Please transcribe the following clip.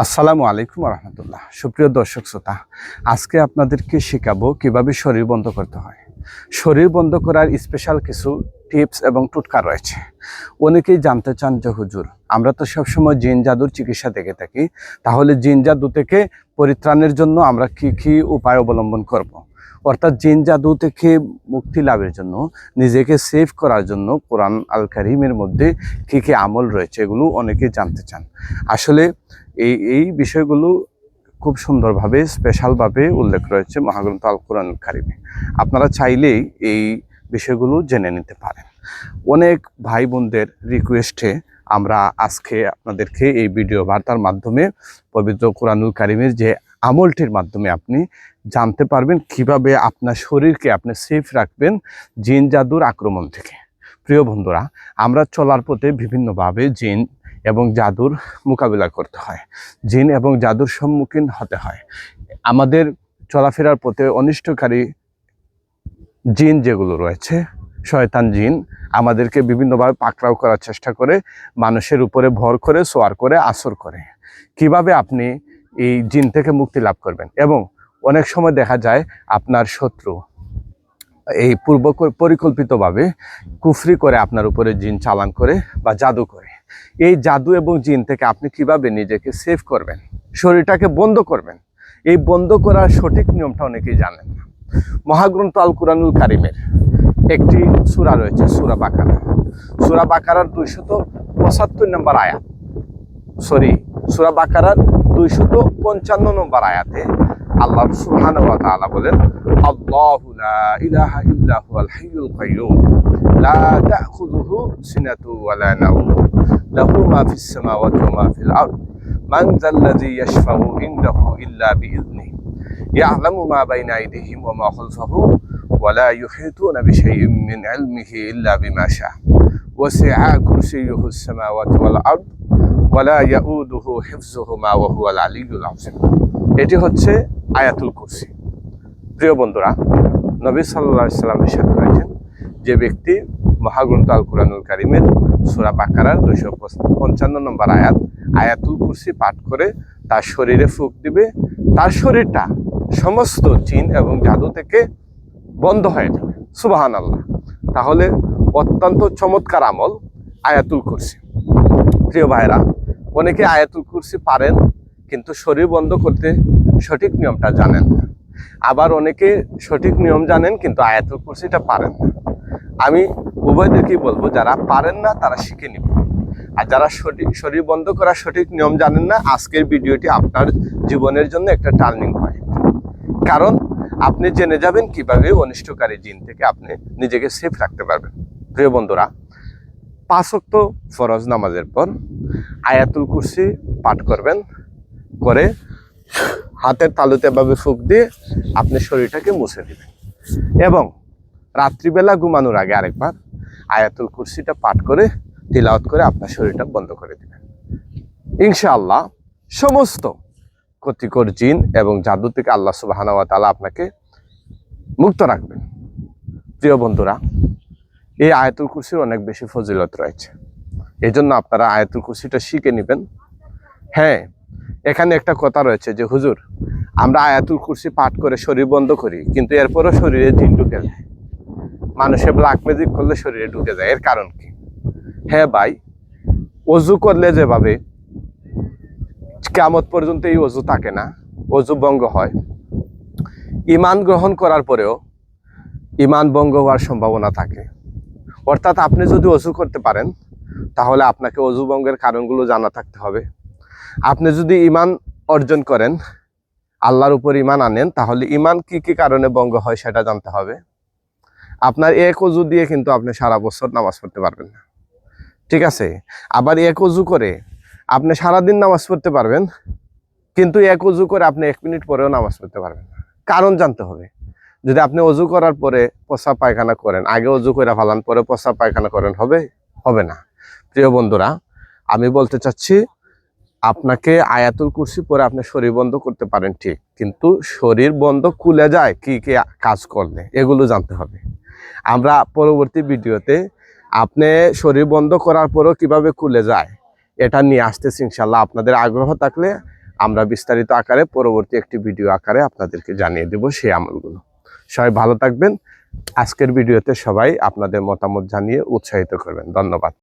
আসসালামু আলাইকুম রহমতুল্লাহ সুপ্রিয় দর্শক শ্রোতা, আজকে আপনাদেরকে শেখাবো কীভাবে শরীর বন্ধ করতে হয়। শরীর বন্ধ করার স্পেশাল কিছু টিপস এবং টুটকা রয়েছে। অনেকেই জানতে চান যে, হুজুর, আমরা তো সবসময় জিন জাদুর চিকিৎসা দেখে থাকি, তাহলে জিন জাদু থেকে পরিত্রাণের জন্য আমরা কি কি উপায় অবলম্বন করব। অর্থাৎ জিন জাদু থেকে মুক্তি লাভের জন্য, নিজেকে সেভ করার জন্য কোরআন আল কারিমের মধ্যে কী কী আমল রয়েছে, এগুলো অনেকেই জানতে চান। আসলে এই এই বিষয়গুলো খুব সুন্দরভাবে স্পেশালভাবে উল্লেখ রয়েছে মহাগ্রন্থ আল কোরআন কারিমে। আপনারা চাইলেই এই বিষয়গুলো জেনে নিতে পারেন। অনেক ভাই বোনদের রিকোয়েস্টে আমরা আজকে আপনাদেরকে এই ভিডিও বার্তার মাধ্যমে, পবিত্র কোরআনুল কারিমের যে আমলটির মাধ্যমে আপনি জানতে পারবেন কীভাবে আপনার শরীরকে আপনি সেফ রাখবেন জিন জাদুর আক্রমণ থেকে। প্রিয় বন্ধুরা, আমরা চলার পথে বিভিন্নভাবে জিন এবং জাদুর মোকাবিলা করতে হয়। জিন এবং জাদুর সম্মুখীন হতে হয়। আমাদের চলাফেরার পথে অনিষ্টকারী জিন যেগুলো রয়েছে, শয়তান জিন, আমাদেরকে বিভিন্নভাবে পাকড়াও করার চেষ্টা করে, মানুষের উপরে ভর করে, সোয়ার করে, আসর করে। কীভাবে আপনি এই জিন থেকে মুক্তি লাভ করবেন? এবং অনেক সময় দেখা যায় আপনার শত্রু এই পূর্ব পরিকল্পিতভাবে কুফরি করে আপনার উপরে জিন চালান করে বা জাদু করে। এই জাদু এবং জিন থেকে আপনি কীভাবে নিজেকে সেভ করবেন? শরীরটাকে বন্ধ করবেন। এই বন্ধ করার সঠিক নিয়মটা অনেকেই জানেন না। মহাগ্রন্থ আল কুরানুল কারিমের একটি সুরা রয়েছে, সুরা বাকারা। সুরা বাকারার দুইশত পঁচাত্তর নম্বর আয়াত। সরি, সুরা বাকারার দুইশত পঞ্চান্ন নম্বর আয়াতে আল্লাহ সুবহানাহু ওয়া তাআলা বলেন আল্লাহ লা ইলাহা ইল্লা হুয়াল হাইয়ুল কাইয়ুম লা তাখুযুহু সিনাতু ওয়ালা নাওম লাহু মা ফিস সামাওয়াতি ওয়া মা ফিল আরদ মান যাল্লাযী ইয়াশফাউ ইনদাহু ইল্লা বিইযনিহ ইয়ালামু মা বিইযনিহি يعلم ما بين أيديهم وما خلفهم ولا يحيطون بشيء من علمه إلا بما شاء وسع সামাওয়াতি ওয়াল আরদ এটি হচ্ছে আয়াতুল কুরসি। প্রিয় বন্ধুরা, নবী সাল্লাম ইরশাদ করেছেন যে ব্যক্তি মহাগ্রন্থ আল কুরআনুল কারীমের সূরা বাকারার 255 নম্বর আয়াত আয়াতুল কুরসি পাঠ করে তার শরীরে ফুক দিবে, তার শরীরটা সমস্ত জিন এবং জাদু থেকে বন্ধ হয়ে যাবে। সুবাহান আল্লাহ তাহলে অত্যন্ত চমৎকার আমল আয়াতুল কুরসি। প্রিয় ভাইরা অনেকে আয়াতুল কুরসি পারেন, কিন্তু শরীর বন্ধ করতে সঠিক নিয়মটা জানেন আবার অনেকে সঠিক নিয়ম জানেন, কিন্তু আয়াতুল কুরসিটা পারেন না। আমি উভয়দেরকেই বলব, যারা পারেন না, তারা শিখে নিব আর যারা সঠিক, শরীর বন্ধ করার সঠিক নিয়ম জানেন না, আজকের ভিডিওটি আপনার জীবনের জন্য একটা টার্নিং পয়েন্ট। কারণ আপনি জেনে যাবেন কীভাবে অনিষ্টকারী জিন থেকে আপনি নিজেকে সেফ রাখতে পারবেন। প্রিয় বন্ধুরা পাঁচক্ত ফরজ নামাজের পর আয়াতুল কুরসি পাঠ করবেন, করে হাতের তালুতে এভাবে ফুক দিয়ে আপনি শরীরটাকে মুছে দিবেন। এবং রাত্রিবেলা ঘুমানোর আগে আরেকবার আয়াতুল কুরসিটা পাঠ করে, তিলাওয়াত করে আপনার শরীরটা বন্ধ করে দেবেন। ইনশাআল্লাহ সমস্ত ক্ষতিকর জিন এবং জাদু থেকে আল্লাহ সুবাহানা তালা আপনাকে মুক্ত রাখবেন। প্রিয় বন্ধুরা এই আয়াতুল কুরসির অনেক বেশি ফজিলত রয়েছে। এই জন্য আপনারা আয়াতুল কুরসিটা শিখে নেবেন। হ্যাঁ এখানে একটা কথা রয়েছে যে, হুজুর, আমরা আয়াতুল কুরসি পাঠ করে শরীর বন্ধ করি, কিন্তু এরপরও শরীরে জিন ঢুকে যায়। মানুষে ব্ল্যাক ম্যাজিক করলে শরীরে ঢুকে যায়। এর কারণ কি? হ্যাঁ ভাই, অজু করলে যেভাবে কেমত পর্যন্ত এই অজু থাকে না, অজু ভঙ্গ হয়। ইমান গ্রহণ করার পরেও ইমান ভঙ্গ হওয়ার সম্ভাবনা থাকে। অর্থাৎ আপনি যদি অজু করতে পারেন, তাহলে আপনাকে অজু ভঙ্গের কারণগুলো জানা থাকতে হবে। আপনি যদি ইমান অর্জন করেন, আল্লাহর উপর ইমান আনেন, তাহলে ইমান কি কি কারণে ভঙ্গ হয় সেটা জানতে হবে। আপনার এক অজু দিয়ে কিন্তু আপনি সারা বছর নামাজ পড়তে পারবেন না। ঠিক আছে? আবার এক অজু করে আপনি সারাদিন নামাজ পড়তে পারবেন, কিন্তু এক অজু করে আপনি এক মিনিট পরেও নামাজ পড়তে পারবেন না। কারণ জানতে হবে। যদি আপনি অজু করার পরে পশা পায়খানা করেন, আগে অজু করে ফালান, পরে পশা পায়খানা করেন, হবে? হবে না। প্রিয় বন্ধুরা, আমি বলতে চাচ্ছি, আপনাকে আয়াতুল কুরসি পরে আপনি শরীর বন্ধ করতে পারেন, ঠিক। কিন্তু শরীর বন্ধ খুলে যায় কি কি কাজ করলে, এগুলো জানতে হবে। আমরা পরবর্তী ভিডিওতে আপনি শরীর বন্ধ করার পরও কীভাবে খুলে যায়, এটা নিয়ে আসতেছি ইনশাল্লাহ আপনাদের আগ্রহ থাকলে আমরা বিস্তারিত আকারে পরবর্তী একটি ভিডিও আকারে আপনাদেরকে জানিয়ে দেব সেই আমলগুলো। সবাই ভালো থাকবেন। আজকের ভিডিওতে সবাই আপনাদের মতামত জানিয়ে উৎসাহিত করবেন। ধন্যবাদ।